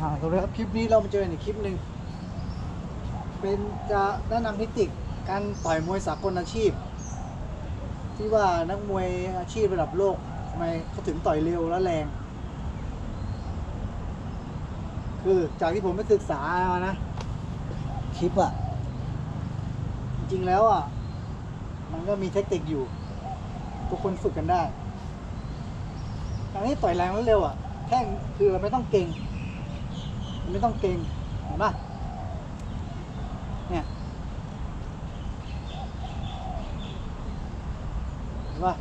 อ่าสวัสดีครับคลิปนี้เรามาเจอในคลิปหนึ่งเป็นจะแนะนำเทคนิคการต่อยมวยสากลอาชีพ ที่ว่านักมวยอาชีพระดับโลกทำไมเขาถึงต่อยเร็วและแรง คือจากที่ผมไปศึกษามานะ คลิปอะจริงๆแล้วอะมันก็มีเทคนิคอยู่ ทุกคนฝึกกันได้การที่ต่อยแรงและเร็วอะแค่งคือเราไม่ต้องเก่ง ไม่ต้องเก่งเห็นปะเนี่ยเห็นปะ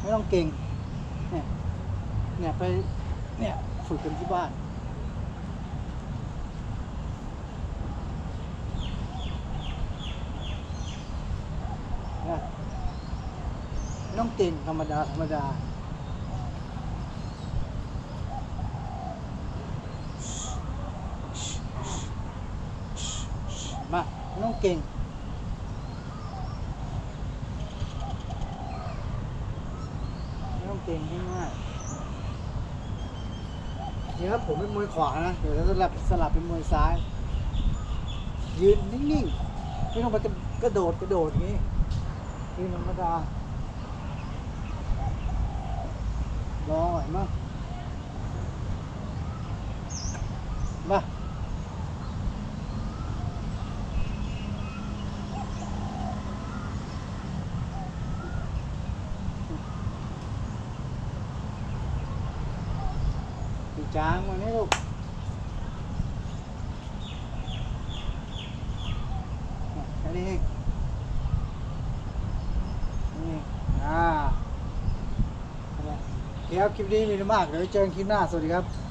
ไม่ต้องเก่งเนี่ยเนี่ยไปเนี่ยฝึกกันที่บ้านนะไม่ต้องเก่งธรรมดาธรรมดา มาไม่ต้องเก่งไม่ต้องเก่งง่ายๆเดี๋ยวผมเป็นมวยขวานะ เดี๋ยวจะสลับสลับเป็นมวยซ้าย ยืนนิ่งๆ ไม่ต้องไปกระโดดกระโดดอย่างนี้ยืนธรรมดา รอหน่อยมั้งมา จางมานี่ลูกนี่ยแค่นี้เองนี่อ่านั่นแหละโอเดี๋ยวคลิปนี้มีไม่มากเดี๋ยวเจอกันคลิปหน้า สวัสดีครับ